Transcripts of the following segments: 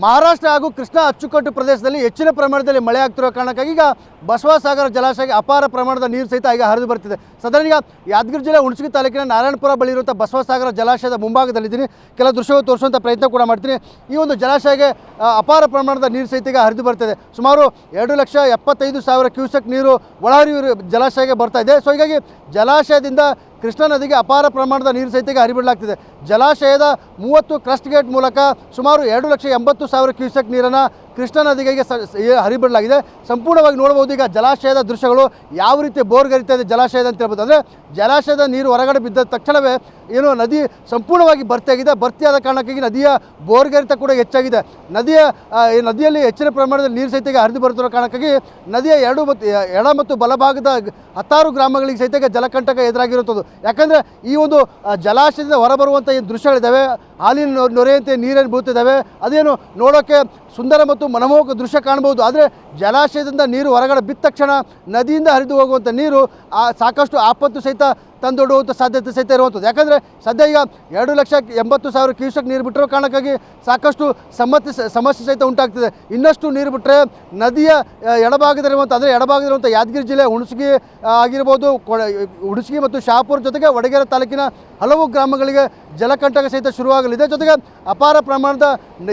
ಮಹಾರಾಷ್ಟ್ರ ಹಾಗೂ ಕೃಷ್ಣಾ ಅಚ್ಚುಕಟ್ಟು ಪ್ರದೇಶದಲ್ಲಿ ಹೆಚ್ಚಿನ ಪ್ರಮಾಣದಲ್ಲಿ ಮಳೆ ಆಗ್ತಿರೋ ಕಾರಣಕ್ಕಾಗಿ ಈಗ ಬಸವಸಾಗರ ಜಲಾಶಯಕ್ಕೆ ಅಪಾರ ಪ್ರಮಾಣದ ನೀರು ಸಹಿತ ಈಗ ಹರಿದು ಬರ್ತಿದೆ. ಸದನ ಈಗ ಯಾದಗಿರಿ ಜಿಲ್ಲೆ ಹುಣಸಗಿ ತಾಲೂಕಿನ ನಾರಾಯಣಪುರ ಬಳಿ ಇರುವಂಥ ಬಸವಸಾಗರ ಜಲಾಶಯದ ಮುಂಭಾಗದಲ್ಲಿದ್ದೀನಿ. ಕೆಲ ದೃಶ್ಯಗಳು ತೋರಿಸುವಂಥ ಪ್ರಯತ್ನ ಕೂಡ ಮಾಡ್ತೀನಿ. ಈ ಒಂದು ಜಲಾಶಯಕ್ಕೆ ಅಪಾರ ಪ್ರಮಾಣದ ನೀರು ಸಹಿತ ಈಗ ಹರಿದು ಬರ್ತಿದೆ. ಸುಮಾರು ಎರಡು ಲಕ್ಷ ಎಪ್ಪತ್ತೈದು ಸಾವಿರ ಕ್ಯೂಸೆಕ್ ನೀರು ಒಳಹರಿವು ಜಲಾಶಯಕ್ಕೆ ಬರ್ತಾ ಇದೆ. ಸೊ ಹೀಗಾಗಿ ಜಲಾಶಯದಿಂದ ಕೃಷ್ಣಾ ನದಿಗೆ ಅಪಾರ ಪ್ರಮಾಣದ ನೀರು ಸಹಿತ ಈಗ ಹರಿಬಿಡಲಾಗ್ತಿದೆ. ಜಲಾಶಯದ ಮೂವತ್ತು ಕ್ರಸ್ಟ್ ಗೇಟ್ ಮೂಲಕ ಸುಮಾರು ಎರಡು ಲಕ್ಷ ಎಂಬತ್ತು ಸಾವಿರ ಕ್ಯೂಸೆಕ್ ನೀರನ್ನು ಕೃಷ್ಣಾ ನದಿಗೆ ಹರಿಬಿಡಲಾಗಿದೆ. ಸಂಪೂರ್ಣವಾಗಿ ನೋಡಬಹುದು ಈಗ ಜಲಾಶಯದ ದೃಶ್ಯಗಳು ಯಾವ ರೀತಿ ಬೋರ್ಗರಿತಾ ಇದೆ ಜಲಾಶಯದ ಅಂತ ಹೇಳ್ಬೋದು. ಅಂದರೆ ಜಲಾಶಯದ ನೀರು ಹೊರಗಡೆ ಬಿದ್ದ ತಕ್ಷಣವೇ ಏನು ನದಿ ಸಂಪೂರ್ಣವಾಗಿ ಭರ್ತಿಯಾಗಿದೆ. ಭರ್ತಿಯಾದ ಕಾರಣಕ್ಕಾಗಿ ನದಿಯ ಬೋರ್ಗರಿತ ಕೂಡ ಹೆಚ್ಚಾಗಿದೆ. ನದಿಯ ಈ ನದಿಯಲ್ಲಿ ಹೆಚ್ಚಿನ ಪ್ರಮಾಣದಲ್ಲಿ ನೀರು ಸಹಿತ ಹರಿದು ಬರುತ್ತಿರುವ ಕಾರಣಕ್ಕಾಗಿ ನದಿಯ ಎರಡು ಮತ್ತು, ಎಡ ಮತ್ತು ಬಲಭಾಗದ ಹತ್ತಾರು ಗ್ರಾಮಗಳಿಗೆ ಸಹಿತ ಜಲಕಂಟಕ ಎದುರಾಗಿರುವಂಥದ್ದು. ಯಾಕಂದರೆ ಈ ಒಂದು ಜಲಾಶಯದಿಂದ ಹೊರಬರುವಂಥ ಏನು ದೃಶ್ಯಗಳಿದ್ದಾವೆ. ಹಾಲಿನ ನೊರೆಯಂತೆ ನೀರೇನು ಬೀಳ್ತಿದ್ದಾವೆ ಅದೇನು ನೋಡೋಕ್ಕೆ ಸುಂದರ ಮತ್ತು ಮನಮೋಹಕ ದೃಶ್ಯ ಕಾಣ್ಬೋದು ಆದರೆ ಜಲಾಶಯದಿಂದ ನೀರು ಹೊರಗಡೆ ಬಿದ್ದ ತಕ್ಷಣ ನದಿಯಿಂದ ಹರಿದು ಹೋಗುವಂಥ ನೀರು ಆ ಸಾಕಷ್ಟು ಆಪತ್ತು ಸಹಿತ ತಂದೊಡುವಂಥ ಸಾಧ್ಯತೆ ಸಹಿತ ಇರುವಂಥದ್ದು ಯಾಕಂದರೆ ಸದ್ಯ ಈಗ ಎರಡು ಲಕ್ಷ ಎಂಬತ್ತು ಸಾವಿರ ಕ್ಯೂಸೆಕ್ ನೀರು ಬಿಟ್ಟಿರೋ ಕಾರಣಕ್ಕಾಗಿ ಸಾಕಷ್ಟು ಸಮಸ್ಯೆ ಸಮಸ್ಯೆ ಸಹಿತ ಉಂಟಾಗ್ತಿದೆ. ಇನ್ನಷ್ಟು ನೀರು ಬಿಟ್ಟರೆ ನದಿಯ ಎಡಭಾಗದಲ್ಲಿರುವಂಥ ಅಂದರೆ ಎಡಭಾಗದಲ್ಲಿರುವಂಥ ಯಾದಗಿರಿ ಜಿಲ್ಲೆ ಹುಣಸಗಿ ಆಗಿರ್ಬೋದು ಹುಣಸಗಿ ಮತ್ತು ಶಹಾಪುರ ಜೊತೆಗೆ ವಡಗೇರ ತಾಲೂಕಿನ ಹಲವು ಗ್ರಾಮಗಳಿಗೆ ಜಲಕಂಟಕ ಸಹಿತ ಶುರುವಾಗಲಿದೆ. ಜೊತೆಗೆ ಅಪಾರ ಪ್ರಮಾಣದ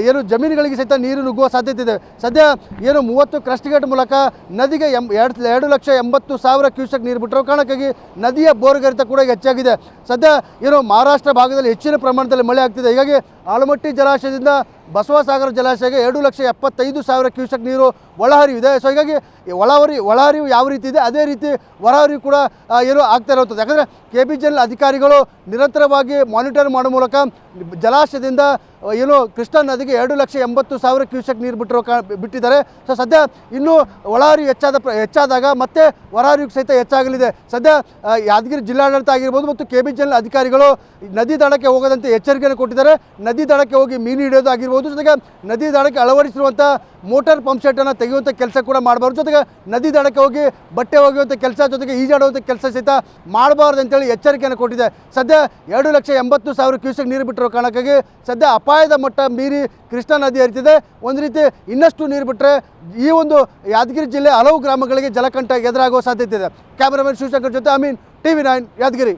ಏನು ಜಮೀನುಗಳಿಗೆ ಸಹಿತ ನೀರು ನುಗ್ಗುವ ಸಾಧ್ಯತೆ ಇದೆ. ಸದ್ಯ ಏನು ಮೂವತ್ತು ಕ್ರಸ್ಟ್ಗೇಟ್ ಮೂಲಕ ನದಿಗೆ ಎಂ, ಎರಡು ಎರಡು ಲಕ್ಷ ಎಂಬತ್ತು ಸಾವಿರ ಕ್ಯೂಸೆಕ್ ನೀರು ಬಿಟ್ಟರೋ ಕಾರಣಕ್ಕಾಗಿ ನದಿಯ ಬೋರ್ಗರಿತ ಕೂಡ ಹೆಚ್ಚಾಗಿದೆ. ಸದ್ಯ ಏನು ಮಹಾರಾಷ್ಟ್ರ ಭಾಗದಲ್ಲಿ ಹೆಚ್ಚಿನ ಪ್ರಮಾಣದಲ್ಲಿ ಮಳೆ ಆಗ್ತಿದೆ. ಹೀಗಾಗಿ ಆಲಮಟ್ಟಿ ಜಲಾಶಯದಿಂದ ಬಸವಸಾಗರ ಜಲಾಶಯಕ್ಕೆ ಎರಡು ಲಕ್ಷ ಎಪ್ಪತ್ತೈದು ಸಾವಿರ ಕ್ಯೂಸೆಕ್ ನೀರು ಒಳಹರಿವಿದೆ. ಸೊ ಹೀಗಾಗಿ ಒಳಹರಿ, ಒಳಹರಿವು ಯಾವ ರೀತಿ ಇದೆ, ಅದೇ ರೀತಿ ಹೊರಹರಿವು ಕೂಡ ಏನು ಆಗ್ತಾ ಇರುವಂಥದ್ದು ಯಾಕಂದರೆ ಕೆ ಬಿ ಜೆಲ್ ಅಧಿಕಾರಿಗಳು ನಿರಂತರವಾಗಿ ಮಾನಿಟರ್ ಮಾಡೋ ಮೂಲಕ ಜಲಾಶಯದಿಂದ ಏನು ಕೃಷ್ಣಾ ನದಿಗೆ ಎರಡು ಲಕ್ಷ ಎಂಬತ್ತು ಸಾವಿರ ಕ್ಯೂಸೆಕ್ ನೀರು ಬಿಟ್ಟಿರೋ ಬಿಟ್ಟಿದ್ದಾರೆ. ಸೊ ಸದ್ಯ ಇನ್ನೂ ಒಳಹರಿವು ಹೆಚ್ಚಾದ ಹೆಚ್ಚಾದಾಗ ಮತ್ತೆ ಹೊರಹರಿವು ಸಹಿತ ಹೆಚ್ಚಾಗಲಿದೆ. ಸದ್ಯ ಯಾದಗಿರಿ ಜಿಲ್ಲಾಡಳಿತ ಆಗಿರ್ಬೋದು ಮತ್ತು ಕೆ ಬಿ ಜಲ್ ಅಧಿಕಾರಿಗಳು ನದಿ ದಡಕ್ಕೆ ಹೋಗದಂತೆ ಎಚ್ಚರಿಕೆಯನ್ನು ಕೊಟ್ಟಿದ್ದಾರೆ. ನದಿ ದಡಕ್ಕೆ ಹೋಗಿ ಮೀನು ಹಿಡಿಯೋದು ಆಗಿರ್ಬೋದು ಜೊತೆಗೆ ನದಿ ದಡಕ್ಕೆ ಅಳವಡಿಸಿರುವಂಥ ಮೋಟಾರ್ ಪಂಪ್ ಸೆಟ್ಟನ್ನು ತೆಗೆಯುವಂಥ ಕೆಲಸ ಕೂಡ ಮಾಡಬಾರ್ದು. ಜೊತೆಗೆ ನದಿ ದಡಕ್ಕೆ ಹೋಗಿ ಬಟ್ಟೆ ಒಗೆಯುವಂಥ ಕೆಲಸ, ಜೊತೆಗೆ ಈಜಾಡುವಂಥ ಕೆಲಸ ಸಹಿತ ಮಾಡಬಾರ್ದು ಅಂತೇಳಿ ಎಚ್ಚರಿಕೆಯನ್ನು ಕೊಟ್ಟಿದೆ. ಸದ್ಯ ಎರಡು ಲಕ್ಷ ಎಂಬತ್ತು ಸಾವಿರ ಕ್ಯೂಸೆಕ್ ನೀರು ಬಿಟ್ಟಿರೋ ಕಾರಣಕ್ಕಾಗಿ ಸದ್ಯ ಅಪಾಯದ ಮಟ್ಟ ಮೀರಿ ಕೃಷ್ಣಾ ನದಿ ಹರಿತಿದೆ. ಒಂದು ರೀತಿ ಇನ್ನಷ್ಟು ನೀರು ಬಿಟ್ಟರೆ ಈ ಒಂದು ಯಾದಗಿರಿ ಜಿಲ್ಲೆ ಹಲವು ಗ್ರಾಮಗಳಿಗೆ ಜಲಕಂಠ ಎದುರಾಗುವ ಸಾಧ್ಯತೆ ಇದೆ. ಕ್ಯಾಮರಾಮನ್ ಶಿವಶಂಕರ್ ಜೊತೆ Ameen T V nine Yadgir.